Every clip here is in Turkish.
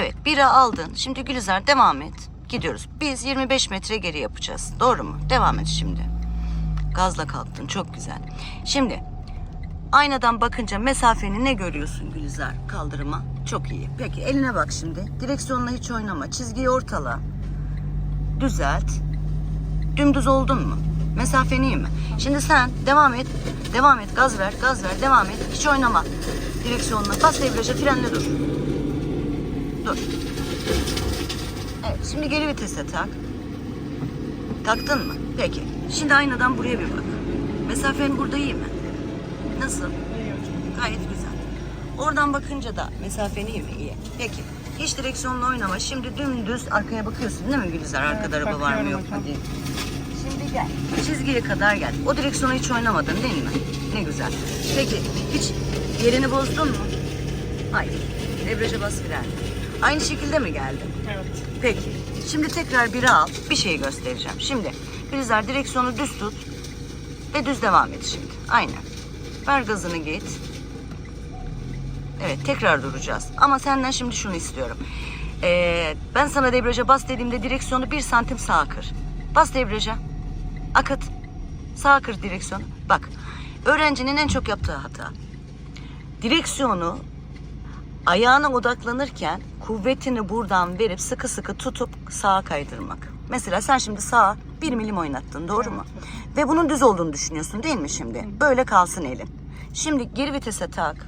Evet biri aldın. Şimdi Gülizar devam et. Gidiyoruz. Biz 25 metre geri yapacağız. Doğru mu? Devam et şimdi. Gazla kalktın. Çok güzel. Şimdi aynadan bakınca mesafeni ne görüyorsun Gülizar kaldırıma? Çok iyi. Peki eline bak şimdi. Direksiyonla hiç oynama. Çizgiyi ortala. Düzelt. Dümdüz oldun mu? Mesafen iyi mi? Şimdi sen devam et. Devam et. Gaz ver. Gaz ver. Devam et. Hiç oynama. Direksiyonla. Bas debriyaja. Frenle dur. Dur. Evet. Şimdi geri vitese tak. Taktın mı? Peki. Şimdi aynadan buraya bir bak. Mesafen burada iyi mi? Nasıl? Gayet güzel. Oradan bakınca da mesafen iyi mi? İyi. Peki. Hiç direksiyonla oynama. Şimdi dümdüz arkaya bakıyorsun değil mi Gülizar? Arkada Evet, araba var mı yok mu diye. Şimdi gel. Çizgiye kadar gel. O direksiyonu hiç oynamadın değil mi? Ne güzel. Peki hiç yerini bozdun mu? Hayır. Debriyaja bas fren. Aynı şekilde mi geldin? Evet. Peki. Şimdi tekrar biri al. Bir şey göstereceğim. Şimdi Gülizar direksiyonu düz tut. Ve düz devam et şimdi. Aynen. Ver gazını git. Evet tekrar duracağız. Ama senden şimdi şunu istiyorum. Ee, ben sana debriyaja bas dediğimde direksiyonu bir santim sağa kır. Bas debriyaja. Akıt. Sağa kır direksiyonu. Bak. Öğrencinin en çok yaptığı hata. Direksiyonu ayağına odaklanırken kuvvetini buradan verip sıkı sıkı tutup sağa kaydırmak. Mesela sen şimdi sağa bir milim oynattın doğru mu? Ve bunun düz olduğunu düşünüyorsun değil mi şimdi? Böyle kalsın elin. Şimdi geri vitese tak.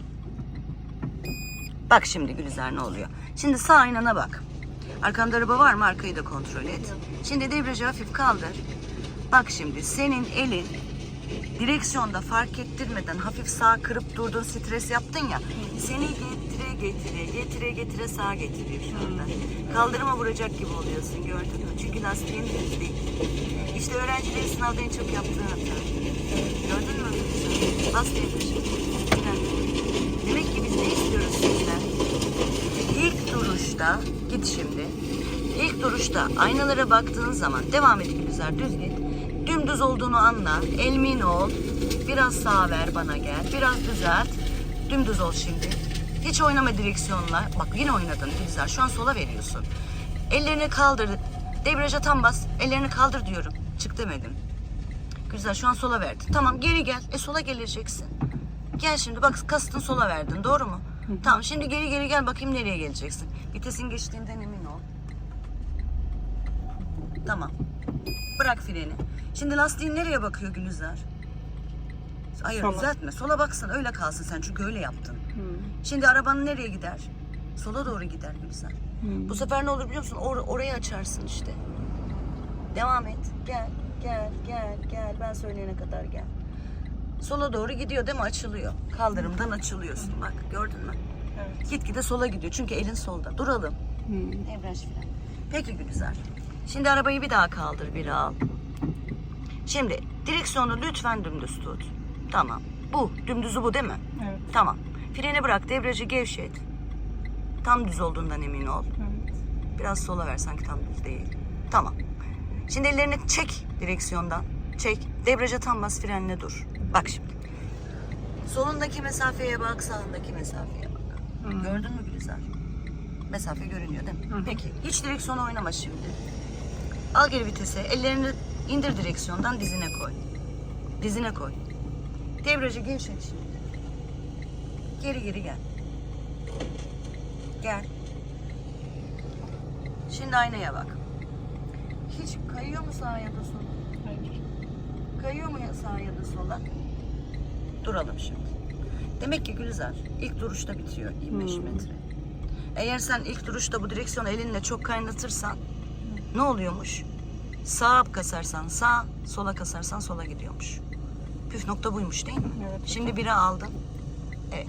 Bak şimdi Gülizar ne oluyor? Şimdi sağ aynana bak. Arkanda araba var mı? Arkayı da kontrol et. Şimdi debriyajı hafif kaldır. Bak şimdi senin elin direksiyonda fark ettirmeden hafif sağ kırıp durdun stres yaptın ya. Seni getire getire getire getire sağa getiriyor şu anda. Kaldırıma vuracak gibi oluyorsun gördün mü? Çünkü lastiğin düz değil. İşte öğrencilerin sınavda en çok yaptığı hata. Gördün mü? Debriyajı. Fren. Demek ki biz ne istiyoruz sizden? İlk duruşta git şimdi. İlk duruşta aynalara baktığın zaman devam et Gülizar düz git. Dümdüz olduğunu anla. Elmin ol. Biraz sağa ver bana gel. Biraz düzelt. Dümdüz ol şimdi. Hiç oynama direksiyonla. Bak yine oynadın Gülizar. Şu an sola veriyorsun. Ellerini kaldır. Debriyaja tam bas. Ellerini kaldır diyorum. Çık demedim. Güzel şu an sola verdin. Tamam geri gel. E sola geleceksin. Gel şimdi bak kastın sola verdin doğru mu? Tamam şimdi geri geri gel bakayım nereye geleceksin. Vitesin geçtiğinden emin ol. Tamam. Bırak freni. Şimdi lastiğin nereye bakıyor Gülizar? Hayır Sola. düzeltme. Sola baksın öyle kalsın sen çünkü öyle yaptın. Hı. Şimdi arabanın nereye gider? Sola doğru gider Gülizar. Hı. Bu sefer ne olur biliyor musun? Or- orayı açarsın işte. Devam et. Gel, gel, gel, gel. Ben söyleyene kadar gel. Sola doğru gidiyor değil mi? Açılıyor. Kaldırımdan açılıyorsun bak. Gördün mü? Evet. Gitgide sola gidiyor. Çünkü elin solda. Duralım. Evrenç fren. Peki Gülizar. Şimdi arabayı bir daha kaldır, bir al. Şimdi direksiyonu lütfen dümdüz tut. Tamam. Bu. Dümdüzü bu değil mi? Evet. Tamam. Freni bırak, debriyajı gevşet. Tam düz olduğundan emin ol. Evet. Biraz sola ver sanki tam düz değil. Tamam. Şimdi ellerini çek direksiyondan. Çek. Debriyaja tam bas frenle dur. Bak şimdi. Solundaki mesafeye bak, sağındaki mesafeye bak. Hı. Gördün mü Gülizar? Mesafe görünüyor değil mi? Hı. Peki. Hiç direksiyonu oynama şimdi. Al geri vitese. Ellerini indir direksiyondan dizine koy. Dizine koy. Debriyajı gevşet şimdi. Geri geri gel. Gel. Şimdi aynaya bak. Hiç kayıyor mu sağa ya da sola? Hayır. Kayıyor mu ya sağa ya da sola? Duralım şimdi. Demek ki Gülizar ilk duruşta bitiyor 25 Hmm. metre. Eğer sen ilk duruşta bu direksiyonu elinle çok kaynatırsan ne oluyormuş? Sağa kasarsan sağ, sola kasarsan sola gidiyormuş. Püf nokta buymuş değil mi? Evet. Şimdi biri aldın. Evet.